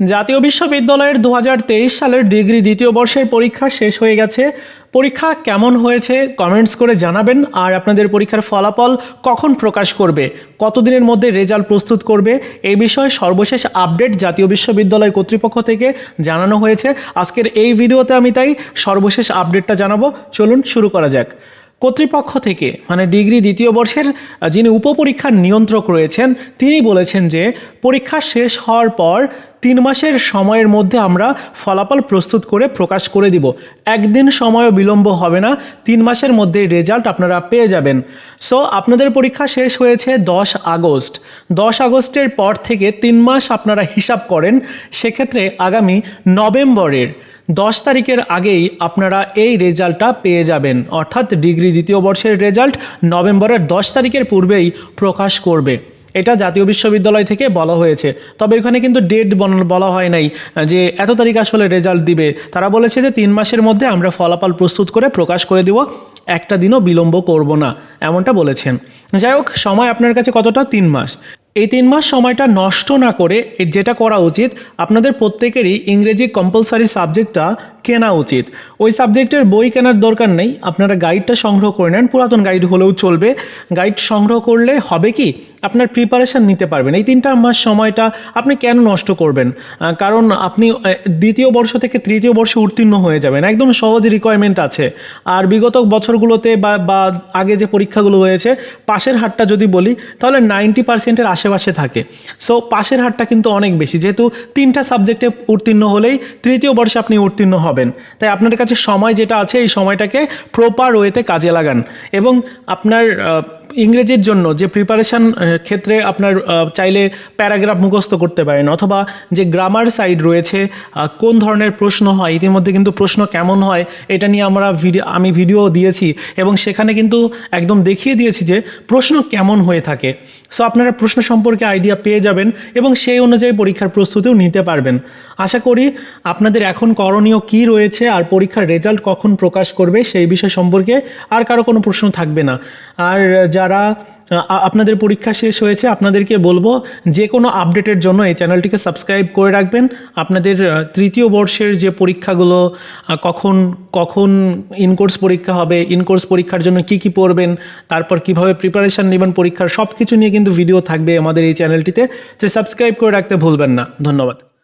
জাতীয় বিশ্ববিদ্যালয়ের দু হাজার তেইশ সালের ডিগ্রি দ্বিতীয় বর্ষের পরীক্ষা শেষ হয়ে গেছে। পরীক্ষা কেমন হয়েছে কমেন্টস করে জানাবেন। আর আপনাদের পরীক্ষার ফলাফল কখন প্রকাশ করবে? কতদিনের মধ্যে রেজাল্ট প্রস্তুত করবে? এই বিষয়ে সর্বশেষ আপডেট জাতীয় বিশ্ববিদ্যালয় কর্তৃপক্ষ থেকে জানানো হয়েছে। আজকের এই ভিডিওতে আমি তাই সর্বশেষ আপডেটটা জানাব। চলুন শুরু করা যাক। কর্তৃপক্ষ থেকে মানে ডিগ্রি দ্বিতীয় বর্ষের, যিনি উপপরীক্ষার নিয়ন্ত্রক রয়েছেন, তিনি বলেছেন যে পরীক্ষা শেষ হওয়ার পর তিন মাসের সময়ের মধ্যে আমরা ফলাফল প্রস্তুত করে প্রকাশ করে দিব। একদিন সময়ও বিলম্ব হবে না, তিন মাসের মধ্যে রেজাল্ট আপনারা পেয়ে যাবেন। সো আপনাদের পরীক্ষা শেষ হয়েছে দশ আগস্ট। দশ আগস্টের পর থেকে তিন মাস আপনারা হিসাব করেন, সেক্ষেত্রে আগামী নভেম্বরের দশ তারিখের আগেই আপনারা এই রেজাল্টটা পেয়ে যাবেন। অর্থাৎ ডিগ্রি দ্বিতীয় বর্ষের রেজাল্ট নভেম্বরের দশ তারিখের পূর্বেই প্রকাশ করবে। এটা জাতীয় বিশ্ববিদ্যালয় থেকে বলা হয়েছে। তবে এখানে কিন্তু ডেট বলা হয় নাই, যে এত তারিখ আসলে রেজাল্ট দিবে। তারা বলেছে যে তিন মাসের মধ্যে আমরা ফলাফল প্রস্তুত করে প্রকাশ করে দিব, একটা দিনও বিলম্ব করব না, এমনটা বলেছেন। যাই হোক, সময় আপনার কাছে কতটা? তিন মাস। এই তিন মাস সময়টা নষ্ট না করে যেটা করা উচিত, আপনাদের প্রত্যেকেরই ইংরেজি কম্পালসারি সাবজেক্টটা কেনা উচিত। ওই সাবজেক্টের বই কেনার দরকার নেই, আপনারা গাইডটা সংগ্রহ করে নেন। পুরাতন গাইড হলেও চলবে। গাইড সংগ্রহ করলে হবে কি? আপনার প্রিপারেশান নিতে পারবেন। এই তিনটা মাস সময়টা আপনি কেন নষ্ট করবেন? কারণ আপনি দ্বিতীয় বর্ষ থেকে তৃতীয় বর্ষে উত্তীর্ণ হয়ে যাবেন। একদম সহজ রিকোয়ারমেন্ট আছে। আর বিগত বছরগুলোতে বা বা আগে যে পরীক্ষাগুলো হয়েছে, পাশের হারটা যদি বলি, তাহলে নাইনটি পার্সেন্টের আশেপাশে থাকে। সো পাশের হারটা কিন্তু অনেক বেশি। যেহেতু তিনটা সাবজেক্টে উত্তীর্ণ হলেই তৃতীয় বর্ষে আপনি উত্তীর্ণ হবেন। তাই আপনার কাছে সময় যেটা আছে, এই সময়টাকে প্রপার ওয়েতে কাজে লাগান। এবং আপনার ইংরেজির জন্য যে প্রিপারেশান ক্ষেত্রে আপনার চাইলে প্যারাগ্রাফ মুখস্থ করতে পারেন অথবা যে গ্রামার সাইড রয়েছে কোন ধরনের প্রশ্ন হয়, ইতিমধ্যে কিন্তু প্রশ্ন কেমন হয়, এটা নিয়ে আমরা ভিডিও আমি ভিডিও দিয়েছি এবং সেখানে কিন্তু একদম দেখিয়ে দিয়েছি যে প্রশ্ন কেমন হয়ে থাকে। সো আপনারা প্রশ্ন সম্পর্কে আইডিয়া পেয়ে যাবেন এবং সেই অনুযায়ী পরীক্ষার প্রস্তুতিও নিতে পারবেন। আশা করি আপনাদের এখন করণীয় কি রয়েছে আর পরীক্ষার রেজাল্ট কখন প্রকাশ করবে সেই বিষয় সম্পর্কে আর কারও কোনো প্রশ্ন থাকবে না। আর যারা আপনাদের পরীক্ষা শেষ হয়েছে, আপনাদেরকে বলব যে কোনো আপডেটের জন্য এই চ্যানেলটিকে সাবস্ক্রাইব করে রাখবেন। আপনাদের তৃতীয় বর্ষের যে পরীক্ষাগুলো কখন কখন ইনকোর্স পরীক্ষা হবে ইনকোর্স পরীক্ষার জন্য কি কি পড়বেন, তারপর কীভাবে প্রিপারেশন নেবেন পরীক্ষার সব কিছু নিয়ে কিন্তু ভিডিও থাকবে আমাদের এই চ্যানেলটিতে। যে সাবস্ক্রাইব করে রাখতে ভুলবেন না। ধন্যবাদ।